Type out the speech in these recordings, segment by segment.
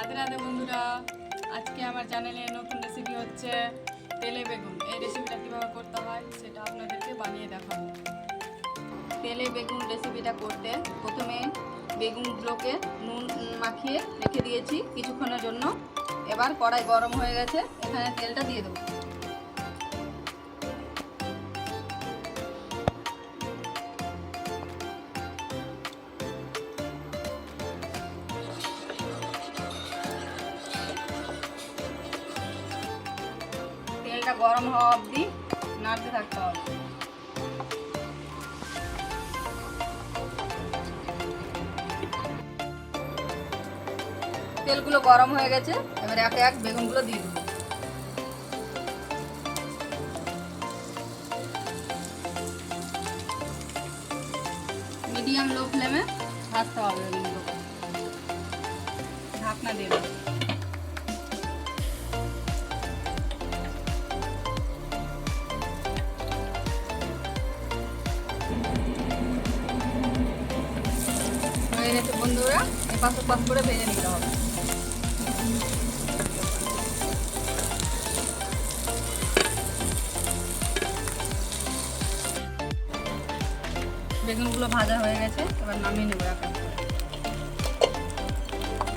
রাধে রাধে বন্ধুরা, আজকে আমার চ্যানেলে নতুন রেসিপি হচ্ছে তেলে বেগুন। এই রেসিপিটা কীভাবে করতে হয় সেটা আপনাদেরকে বানিয়ে দেখাবো। তেলে বেগুন রেসিপিটা করতে প্রথমে বেগুনগুলোকে নুন মাখিয়ে রেখে দিয়েছি কিছুক্ষণের জন্য। এবার কড়াই গরম হয়ে গেছে, এখানে তেলটা দিয়ে দেবো। তেলটা গরম হওয়া অবধি নাড়তে থাকতে হবে। তেলগুলো গরম হয়ে গেছে, এবার এক এক বেগুনগুলো দিয়ে দেবো। মিডিয়াম লো ফ্লেমে ভাজতে হবে বেগুনগুলোকে। ঢাকনা দিয়ে গেছে বন্ধুরা এপাশ ওপাশ করে ভেজে নিতে হবে। বেগুনগুলো ভাজা হয়ে গেছে, এবার নামিয়ে নেব এক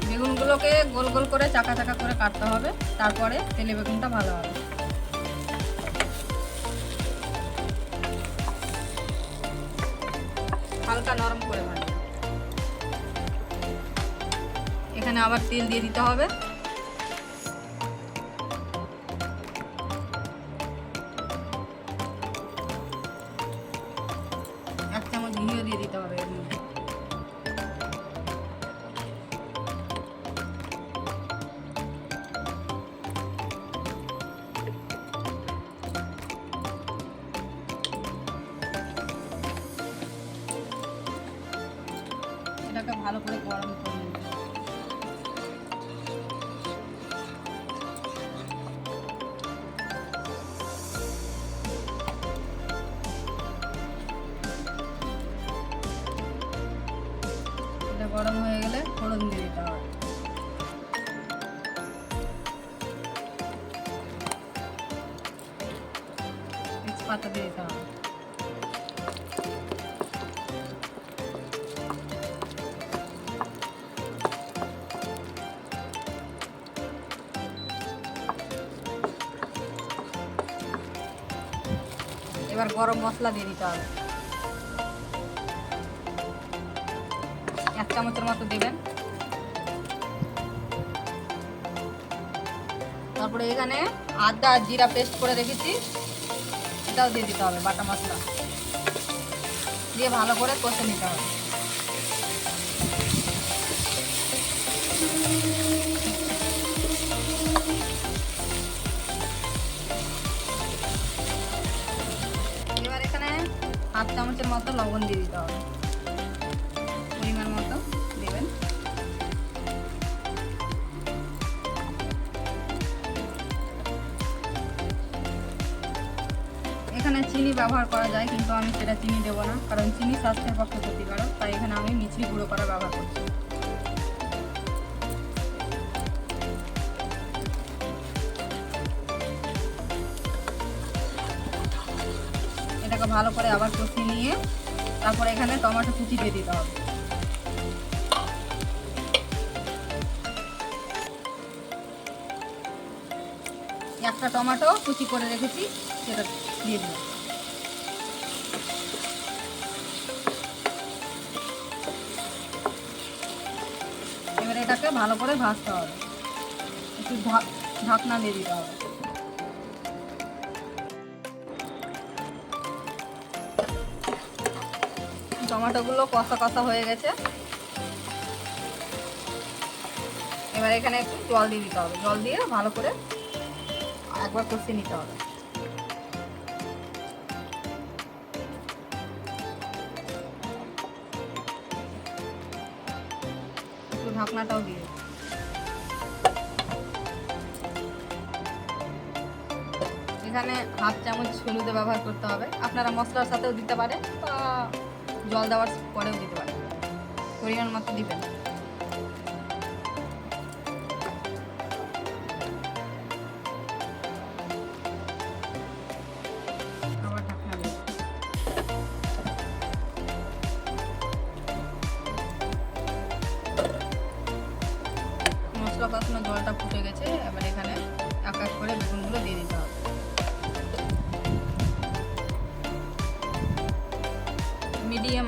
বেগুনগুলোকে গোল গোল করে চাকা চাকা করে কাটতে হবে, তারপরে তেলে বেগুনটা ভালো হবে। হালকা নরম করে ভাজা। এখানে আবার তেল দিয়ে দিতে হবে। এক চামচ ঘিও দিয়ে দিতে হবে এটাকে ভালো করে গরম করে গরম হয়ে গেলে ফোড়ন দিয়ে দিতে হবে। তেজপাতা দিয়ে দিতে হবে। এবার গরম মশলা দিয়ে দিতে হবে। চামচের মতো দেবেন। তারপরে এখানে আদা, জিরা পেস্ট করে রেখেছি। এটাও দিয়ে দিতে হবে, বাটা মশলা। দিয়ে ভালো করে কষে নিতে হবে। এবার এখানে হাফ চামচের মতো লবণ দিয়ে দিতে হবে। এখানে চিনি ব্যবহার করা যায়, কিন্তু আমি সেটা চিনি দেবো না, কারণ চিনি স্বাস্থ্যের পক্ষে ক্ষতিকারক, তাই এখানে আমি মিছরি গুঁড়ো করা ব্যবহার করছি। এটাকে ভালো করে আবার কষিয়ে নিয়ে তারপরে এখানে টমেটো কুচি দিয়ে দিতে হবে। একটা টমেটো কুচি করে রেখেছি, সেটা দিয়ে এবার এটাকে ভালো করে ভাজতে হবে। একটু ঢাক- ঢাকনা দিয়ে দিতে হবে। টমেটোগুলো কষা কষা হয়ে গেছে। এবার এখানে একটু জল দিয়ে দিতে হবে। জল দিয়ে ভালো করে একবার কষিয়ে নিতে হবে। ঢাকনাটাও দিয়ে এখানে হাফ চামচ হলুদে ব্যবহার করতে হবে। আপনারা মশলার সাথেও দিতে পারেন বা জল দেওয়ার পরেও দিতে পারেন। পরিমাণ মতো দিবেন।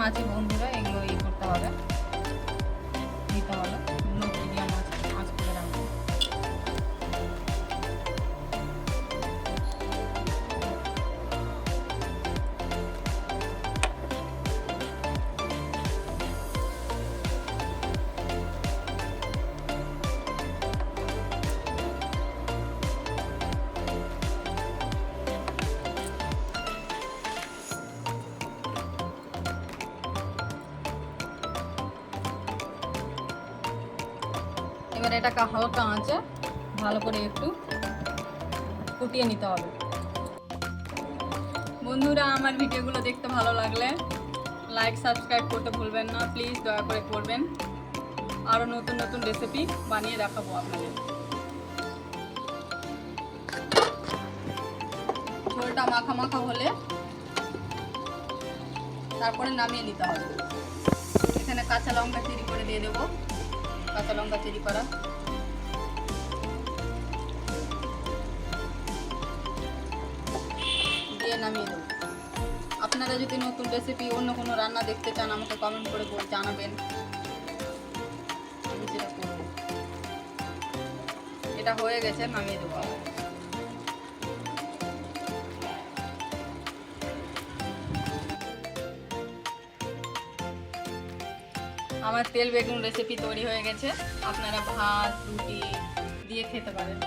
মিডিয়াম আছে বন্ধুরা এবার এটাকে হালকা আঁচে ভালো করে একটু ফুটিয়ে নিতে হবে। বন্ধুরা, আমার ভিডিওগুলো দেখতে ভালো লাগলে লাইক সাবস্ক্রাইব করতে ভুলবেন না। প্লিজ দয়া করে করবেন। আরও নতুন নতুন রেসিপি বানিয়ে দেখাবো আপনাদের। ঝোলটা মাখা মাখা হলে তারপরে নামিয়ে নিতে হবে। এখানে কাঁচা লঙ্কা চিরি করে দিয়ে দেবো। কাঁচা লঙ্কা তৈরি করা। দিয়ে নামিয়ে দেবো। আপনারা যদি নতুন রেসিপি অন্য কোনো রান্না দেখতে চান, আমাকে কমেন্ট করে জানাবেন। এটা হয়ে গেছে, নামিয়ে দেবো আমার তেল বেগুন রেসিপি তৈরি হয়ে গেছে। আপনারা ভাত রুটি দিয়ে খেতে পারেন।